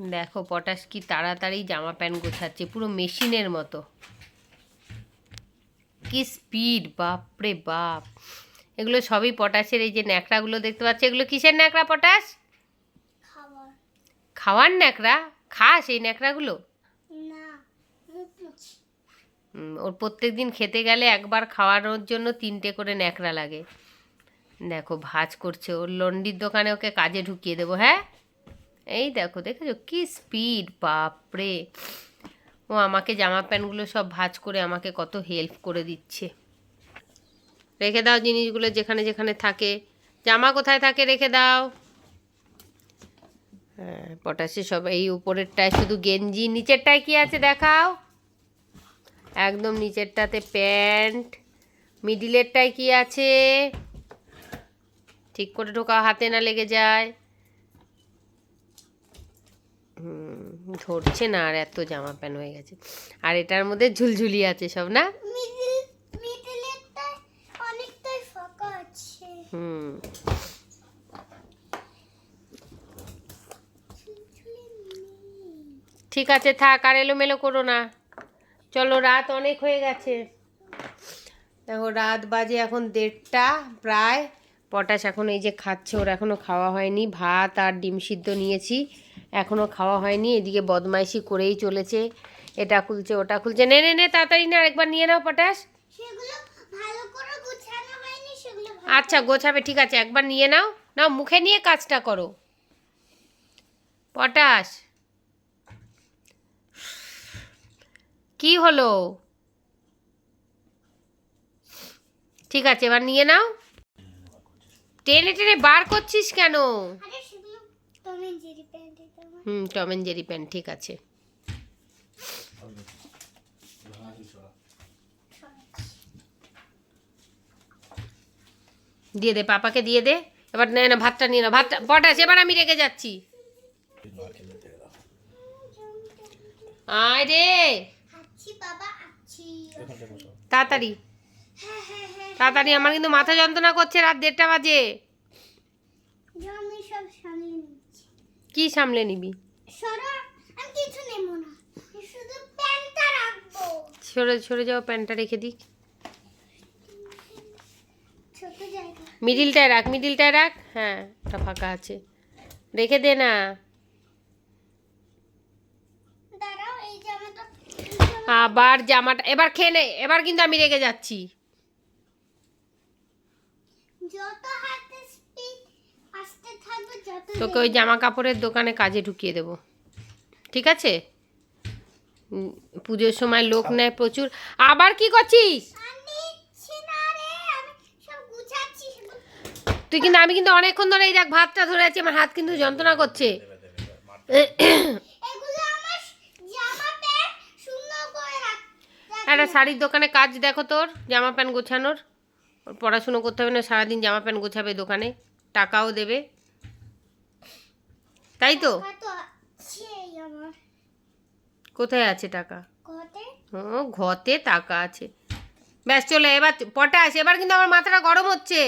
দেখো পটাশ কি তাড়াতাড়ি জামা প্যান্ট গোছাচ্ছে পুরো মেশিনের মতো। কি স্পিড বাপরে বাপ। এগুলো সবই পটাশের এই যে ন্যাকড়াগুলো দেখতে পাচ্ছ এগুলো কিসের ন্যাকড়া পটাশ? খাওয়ার। ন্যাকড়া? খাস এই ন্যাকড়াগুলো? ওর প্রত্যেক দিন খেতে গেলে একবার খাওয়ানোর জন্য তিনটে করে ন্যাকড়া লাগে। দেখো ভাজ করছে ওর লন্ডির দোকানে ওকে কাজে ঢুকিয়ে দেবো হ্যাঁ? এই দেখো, দেখেছ? কি স্পিড বাপরে! ও আমাকে জামা প্যান্টগুলো সব ভাজ করে আমাকে কত হেল্প করে দিচ্ছে। রেখে দাও জিনিসগুলো যেখানে যেখানে থাকে। জামা কোথায় থাকে রেখে দাও। হ্যাঁ পটাশে সব এই উপরেরটায় শুধু গেঞ্জি, নিচেরটায় কি আছে দেখাও? একদম নিচেরটাতে প্যান্ট, মিডিলেরটায় কি আছে? ঠিক করে ঢোকা হাতে না লেগে যায় হুম, ধরছে না আর এত জামা প্যান্ট হয়ে গেছে। আর এটার মধ্যে ঝুলঝুলি আছে সব না? হুম। ঠিক আছে থাক আর এলোমেলো করো না। চলো রাত অনেক হয়ে গেছে। দেখো রাত বাজে এখন দেড়টা প্রায় পটাশ এখন এই যে খাচ্ছে ওর এখনও খাওয়া হয়নি। ভাত আর ডিম সিদ্ধ নিয়েছি এখনও খাওয়া হয়নি। এদিকে বদমাইশি করেই চলেছে এটা খুলছে ওটা খুলছে। নে নে নে তাড়াতাড়ি না আরেকবার নিয়ে নাও পটাশ। আচ্ছা গোছাবে ঠিক আছে একবার নিয়ে নাও। নাও মুখে নিয়ে কাজটা করো। পটাশ। কি হলো? ঠিক আছে এবার নিয়ে নাও। টেনে টেনে বার করছিস কেন? আরে টম এন্ড জেরি হুম টম অ্যান্ড জেরি প্যান্ট ঠিক আছে। দিয়ে দে পাপাকে দিয়ে দে। এবার নে না ভাতটা নিয়ে না ভাতটা পটাশ এবার আমি রেগে যাচ্ছি। আয় রে। আচ্ছি বাবা আচ্ছি তাড়াতাড়ি। হ্যাঁ হ্যাঁ হ্যাঁ। তাড়াতাড়ি আমার কিন্তু মাথা যন্ত্রণা করছে রাত দেড়টা বাজে। কি সামলে নিবি? সরো সরে যাও প্যান্টটা রেখে দিক মিডিলটায় রাখ মিডিলটায় রাখ। হ্যাঁ ওটা ফাঁকা আছে। রেখে দে না। আবার জামাটা এবার খেয়ে নে এবার কিন্তু আমি রেগে যাচ্ছি। তোকে ওই জামা কাপড়ের দোকানে কাজে ঢুকিয়ে দেবো। ঠিক আছে? পুজোর সময় লোক নেয় প্রচুর। আবার কি করছিস? আমি ইচ্ছে না রে আমি সব গুছাচ্ছি সেগুলো। তুই কিন্তু আমি কিন্তু অনেকক্ষণ ধরে এই দেখ ভাতটা ধরে আছি আমার হাত কিন্তু যন্ত্রণা করছে। এগুলো আমার জামা প্যান্ট সুন্দর করে রাখ একটা শাড়ির দোকানে কাজ দেখো তোর জামা প্যান্ট গোছানোর। ওর পড়াশুনো করতে হবে না সারাদিন জামা প্যান্ট গোছাবে দোকানে টাকাও দেবে। তাই তো? কোথায় আছে টাকা? হ্যাঁ ঘতে টাকা আছে। ব্যাস চলে এবার পটাশ এবার কিন্তু আমার মাথাটা গরম হচ্ছে।